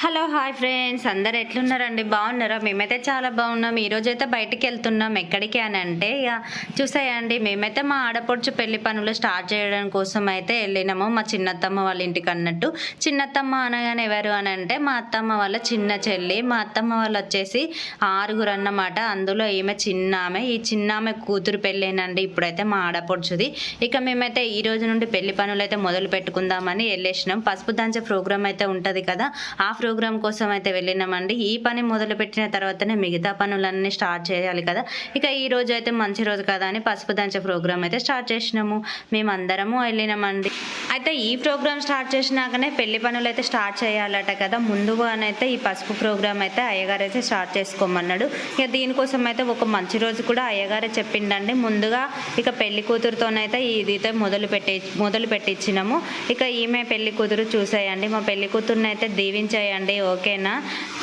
Hello hi friends అందరు ఎట్లున్నారండి? బాగున్నారా? మేమైతే చాలా బాగున్నాం. ఈరోజు అయితే బయటికి వెళ్తున్నాం ఎక్కడికి అని అంటే ఇక చూసాయండి మేమైతే మా ఆడపడుచు పెళ్ళి పనులు స్టార్ట్ చేయడం కోసం అయితే వెళ్ళినాము. మా చిన్నత్తమ్మ వాళ్ళ ఇంటికి అన్నట్టు. చిన్నత్తమ్మ అనగానే ఎవరు అని అంటే మా అత్తమ్మ వాళ్ళ చిన్న చెల్లి. మా అత్తమ్మ వాళ్ళు వచ్చేసి ఆరుగురు అన్నమాట. అందులో ఈమె చిన్న ఆమె. ఈ చిన్న ఆమె కూతురు పెళ్ళేనండి ఇప్పుడైతే మా ఆడపడుచుది. ఇక మేమైతే ఈ రోజు నుండి పెళ్ళి పనులు అయితే మొదలు పెట్టుకుందామని వెళ్ళేసినాం. పసుపు దంచే ప్రోగ్రామ్ అయితే ఉంటుంది కదా ఆ ప్రోగ్రామ్ కోసం అయితే వెళ్ళినామండి. ఈ పని మొదలు పెట్టిన తర్వాతనే మిగతా పనులన్నీ స్టార్ట్ చేయాలి కదా. ఇక ఈ రోజు అయితే మంచి రోజు కదా అని పసుపు దంచే ప్రోగ్రామ్ అయితే స్టార్ట్ చేసినాము. మేము అందరము వెళ్ళినామండి. అయితే ఈ ప్రోగ్రామ్ స్టార్ట్ చేసినాకనే పెళ్ళి పనులు అయితే స్టార్ట్ చేయాలట కదా. ముందుగానైతే ఈ పసుపు ప్రోగ్రామ్ అయితే అయ్యగారు అయితే స్టార్ట్ చేసుకోమన్నాడు. ఇక దీనికోసం అయితే ఒక మంచి రోజు కూడా అయ్యగారే చెప్పిండండి. ముందుగా ఇక పెళ్ళి కూతురుతోనైతే ఇదైతే మొదలు పెట్టే మొదలు పెట్టించినాము ఇక ఈమె పెళ్ళి కూతురు చూసేయండి. మా పెళ్ళి కూతురునైతే దీవించేయండి. అండి ఓకేనా?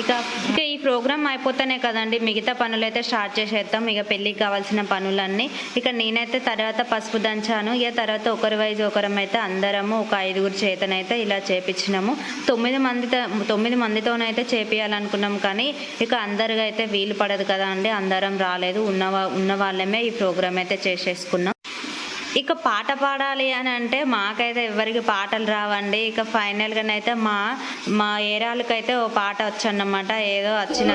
ఇక ఇక ఈ ప్రోగ్రామ్ అయిపోతేనే కదండి మిగతా పనులు అయితే స్టార్ట్ చేసేద్దాం. ఇక పెళ్ళికి కావాల్సిన పనులన్నీ. ఇక నేనైతే తర్వాత పసుపు దంచాను. ఇక తర్వాత ఒకరి వైజ్ ఒకరం అయితే అందరము ఒక ఐదుగురు చేతనైతే ఇలా చేపించినాము. తొమ్మిది మందితో తొమ్మిది మందితోనైతే చేపించాలనుకున్నాం కానీ ఇక అందరిగా అయితే వీలు పడదు కదా అండి. అందరం రాలేదు. ఉన్న ఉన్న వాళ్ళమే ఈ ప్రోగ్రామ్ అయితే చేసేసుకున్నాం. ఇక పాట పాడాలి అని అంటే మాకైతే ఎవరికి పాటలు రావండి. ఇక ఫైనల్గానైతే మా మా ఏరాలకైతే ఓ పాట వచ్చన్నమాట. ఏదో వచ్చిన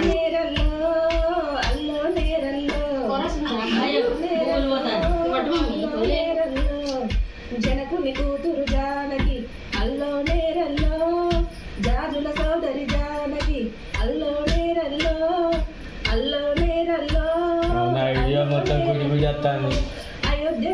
జనకుని కూతురు జానకి అల్లో నేరల్లో జాజుల సోదరి జానకి అల్లో నేరల్లో అల్లో నేరల్లో. అవునా వీడియో మొత్తం గుడి గుడి వస్తాను అయోధ్య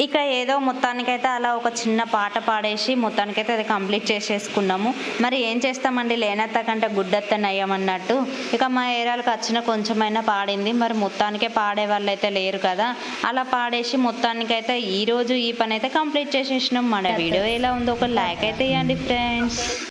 ఇక ఏదో మొత్తానికైతే అలా ఒక చిన్న పాట పాడేసి మొత్తానికైతే అది కంప్లీట్ చేసేసుకున్నాము. మరి ఏం చేస్తామండి? లేనత్త కంటే గుడ్డత్త నయ్యమన్నట్టు ఇక మా ఏరియాలకు వచ్చిన కొంచెమైనా పాడింది. మరి మొత్తానికే పాడే వాళ్ళు అయితే లేరు కదా. అలా పాడేసి మొత్తానికైతే ఈ రోజు ఈ పని అయితే కంప్లీట్ చేసేసినాం. మన వీడియో ఎలా ఉందో ఒక లైక్ అయితే ఇవ్వండి ఫ్రెండ్స్.